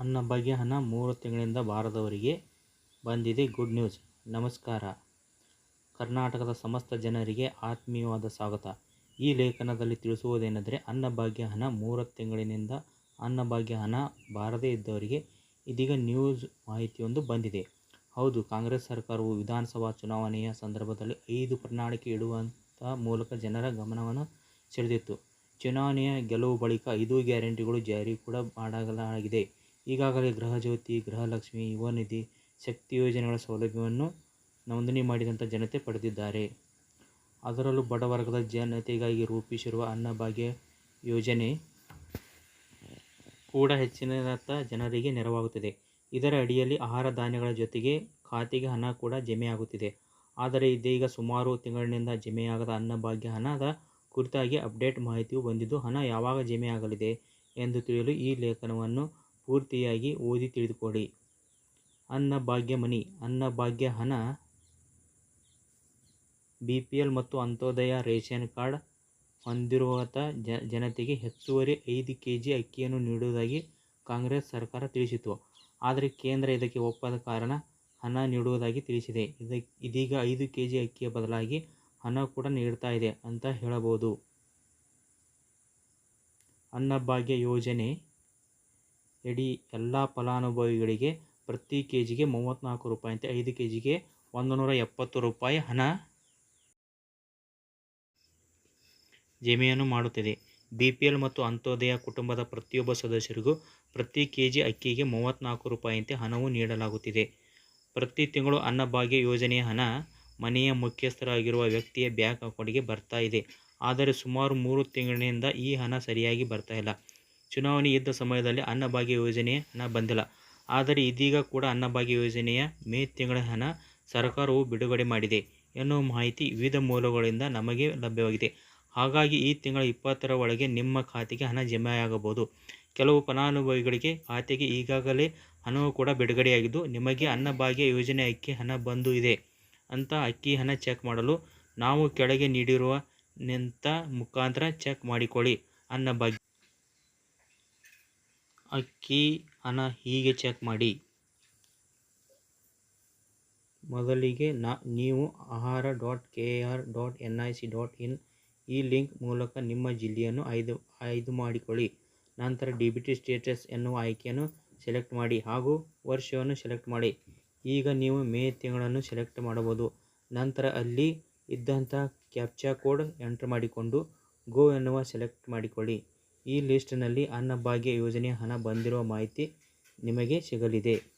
ಅನ್ನಭಾಗ್ಯ ಹಣ ಮೂರು ತಿಂಗಳಿಂದ ಬಾರದವರಿಗೆ ಬಂದಿದೆ ಗುಡ್ ನ್ಯೂಸ್ ನಮಸ್ಕಾರ. ಕರ್ನಾಟಕದ ಸಮಸ್ತ ಜನರಿಗೆ ಆತ್ಮೀಯವಾದ ಸ್ವಾಗತ. ಈ ಲೇಖನದಲ್ಲಿ ತಿಳಿಸುವುದೇನೆಂದರೆ ಅನ್ನಭಾಗ್ಯ ಹಣ ಮೂರು ತಿಂಗಳಿನಿಂದ ಅನ್ನಭಾಗ್ಯ ಹಣ ಬಾರದೇ ಇದ್ದವರಿಗೆ ಇದೀಗ ನ್ಯೂಸ್ ಮಾಹಿತಿಯೊಂದು ಬಂದಿದೆ. ಹೌದು, ಕಾಂಗ್ರೆಸ್ ಸರ್ಕಾರವು ವಿಧಾನಸಭಾ ಚುನಾವಣೆಯ ಸಂದರ್ಭದಲ್ಲಿ ಐದು ಪ್ರಣಾಳಿಕೆ ಇಡುವಂಥ ಮೂಲಕ ಜನರ ಗಮನವನ್ನು ಸೆಳೆದಿತ್ತು. ಚುನಾವಣೆಯ ಗೆಲುವು ಬಳಿಕ ಐದು ಗ್ಯಾರಂಟಿಗಳು ಜಾರಿ ಕೂಡ ಮಾಡಲಾಗಿದೆ. ಈಗಾಗಲೇ ಗೃಹಜ್ಯೋತಿ, ಗೃಹಲಕ್ಷ್ಮಿ, ಯುವನಿಧಿ, ಶಕ್ತಿ ಯೋಜನೆಗಳ ಸೌಲಭ್ಯವನ್ನು ನೋಂದಣಿ ಮಾಡಿದಂಥ ಜನತೆ ಪಡೆದಿದ್ದಾರೆ. ಅದರಲ್ಲೂ ಬಡವರ್ಗದ ಜನತೆಗಾಗಿ ರೂಪಿಸಿರುವ ಅನ್ನಭಾಗ್ಯ ಯೋಜನೆ ಕೂಡ ಹೆಚ್ಚಿನತ್ತ ಜನರಿಗೆ ನೆರವಾಗುತ್ತದೆ. ಇದರ ಅಡಿಯಲ್ಲಿ ಆಹಾರ ಧಾನ್ಯಗಳ ಜೊತೆಗೆ ಖಾತೆಗೆ ಹಣ ಕೂಡ ಜಮೆಯಾಗುತ್ತಿದೆ. ಆದರೆ ಇದೀಗ ಸುಮಾರು ತಿಂಗಳಿನಿಂದ ಜಮೆಯಾಗದ ಅನ್ನಭಾಗ್ಯ ಹಣದ ಕುರಿತಾಗಿ ಅಪ್ಡೇಟ್ ಮಾಹಿತಿಯು ಬಂದಿದ್ದು, ಹಣ ಯಾವಾಗ ಜಮೆಯಾಗಲಿದೆ ಎಂದು ತಿಳಿಯಲು ಈ ಲೇಖನವನ್ನು ಪೂರ್ತಿಯಾಗಿ ಓದಿ ತಿಳಿದುಕೊಳ್ಳಿ ಅನ್ನಭಾಗ್ಯ ಮನಿ. ಅನ್ನಭಾಗ್ಯ ಹಣ. ಬಿ ಪಿ ಎಲ್ ಮತ್ತು ಅಂತ್ಯೋದಯ ರೇಷನ್ ಕಾರ್ಡ್ ಹೊಂದಿರುವಂಥ ಜನತೆಗೆ ಹೆಚ್ಚುವರಿ ಐದು ಕೆ ಜಿ ಅಕ್ಕಿಯನ್ನು ನೀಡುವುದಾಗಿ ಕಾಂಗ್ರೆಸ್ ಸರ್ಕಾರ ತಿಳಿಸಿತು ಆದರೆ ಕೇಂದ್ರ ಇದಕ್ಕೆ ಒಪ್ಪದ ಕಾರಣ ಹಣ ನೀಡುವುದಾಗಿ ತಿಳಿಸಿದೆ. ಇದಕ್ಕೆ ಇದೀಗ ಐದು ಕೆ ಜಿ ಅಕ್ಕಿಯ ಬದಲಾಗಿ ಹಣ ಕೂಡ ನೀಡ್ತಾ ಇದೆ ಅಂತ ಹೇಳಬಹುದು. ಅನ್ನಭಾಗ್ಯ ಯೋಜನೆ ಅಡಿ ಎಲ್ಲ ಫಲಾನುಭವಿಗಳಿಗೆ ಪ್ರತಿ ಕೆ ಜಿಗೆ ಮೂವತ್ತ್ನಾಲ್ಕು ರೂಪಾಯಿಯಂತೆ ಐದು ಕೆ ಜಿಗೆ ಒಂದು ಎಪ್ಪತ್ತು ರೂಪಾಯಿ ಹಣ ಜಮೆಯನ್ನು ಮಾಡುತ್ತಿದೆ. ಬಿ ಪಿ ಎಲ್ ಮತ್ತು ಅಂತ್ಯೋದಯ ಕುಟುಂಬದ ಪ್ರತಿಯೊಬ್ಬ ಸದಸ್ಯರಿಗೂ ಪ್ರತಿ ಕೆ ಜಿ ಅಕ್ಕಿಗೆ ಮೂವತ್ತ್ನಾಲ್ಕು ರೂಪಾಯಿಯಂತೆ ಹಣವು ನೀಡಲಾಗುತ್ತಿದೆ. ಪ್ರತಿ ತಿಂಗಳು ಅನ್ನಭಾಗ್ಯ ಯೋಜನೆಯ ಹಣ ಮನೆಯ ಮುಖ್ಯಸ್ಥರಾಗಿರುವ ವ್ಯಕ್ತಿಯ ಬ್ಯಾಂಕ್ ಅಕೌಂಟ್ಗೆ ಬರ್ತಾ ಇದೆ. ಆದರೆ ಸುಮಾರು ಮೂರು ತಿಂಗಳಿನಿಂದ ಈ ಹಣ ಸರಿಯಾಗಿ ಬರ್ತಾ ಇಲ್ಲ. ಚುನಾವಣೆ ಇದ್ದ ಸಮಯದಲ್ಲಿ ಅನ್ನಭಾಗ್ಯ ಯೋಜನೆಯ ಹಣ ಬಂದಿಲ್ಲ. ಆದರೆ ಇದೀಗ ಕೂಡ ಅನ್ನಭಾಗ್ಯ ಯೋಜನೆಯ ಮೇ ತಿಂಗಳ ಹಣ ಸರ್ಕಾರವು ಬಿಡುಗಡೆ ಮಾಡಿದೆ ಎನ್ನುವ ಮಾಹಿತಿ ವಿವಿಧ ಮೂಲಗಳಿಂದ ನಮಗೆ ಲಭ್ಯವಾಗಿದೆ. ಹಾಗಾಗಿ ಈ ತಿಂಗಳ ಇಪ್ಪತ್ತರ ಒಳಗೆ ನಿಮ್ಮ ಖಾತೆಗೆ ಹಣ ಜಮೆಯಾಗಬಹುದು. ಕೆಲವು ಫಲಾನುಭವಿಗಳಿಗೆ ಖಾತೆಗೆ ಈಗಾಗಲೇ ಹಣವು ಕೂಡ ಬಿಡುಗಡೆಯಾಗಿದ್ದು, ನಿಮಗೆ ಅನ್ನಭಾಗ್ಯ ಯೋಜನೆ ಅಕ್ಕಿ ಹಣ ಬಂದು ಇದೆ ಅಂತ ಅಕ್ಕಿ ಹಣ ಚೆಕ್ ಮಾಡಲು ನಾವು ಕೆಳಗೆ ನೀಡಿರುವ ನಿಂತ ಮುಖಾಂತರ ಚೆಕ್ ಮಾಡಿಕೊಳ್ಳಿ ಅನ್ನಭಾಗ್ಯ. ಅಕ್ಕಿ ಹಣ ಹೀಗೆ ಚೆಕ್ ಮಾಡಿ. ಮೊದಲಿಗೆ ನಾ, ನೀವು Ahara dot K R dot N I C dot in ಈ ಲಿಂಕ್ ಮೂಲಕ ನಿಮ್ಮ ಜಿಲ್ಲೆಯನ್ನು ಆಯ್ದು ಆಯ್ದು ಮಾಡಿಕೊಳ್ಳಿ. ನಂತರ ಡಿ ಬಿ ಟಿ ಸ್ಟೇಟಸ್ ಎನ್ನುವ ಆಯ್ಕೆಯನ್ನು ಸೆಲೆಕ್ಟ್ ಮಾಡಿ ಹಾಗೂ ವರ್ಷವನ್ನು ಸೆಲೆಕ್ಟ್ ಮಾಡಿ. ಈಗ ನೀವು ಮೇ ತಿಂಗಳನ್ನು ಸೆಲೆಕ್ಟ್ ಮಾಡಬಹುದು. ನಂತರ ಅಲ್ಲಿ ಇದ್ದಂಥ ಕ್ಯಾಪ್ಚಾ ಕೋಡ್ ಎಂಟ್ರ್ ಮಾಡಿಕೊಂಡು ಗೋ ಎನ್ನುವ ಸೆಲೆಕ್ಟ್ ಮಾಡಿಕೊಳ್ಳಿ. ಈ ಲಿಸ್ಟಿನಲ್ಲಿ ಅನ್ನಭಾಗ್ಯ ಯೋಜನೆಯ ಹಣ ಬಂದಿರುವ ಮಾಹಿತಿ ನಿಮಗೆ ಸಿಗಲಿದೆ.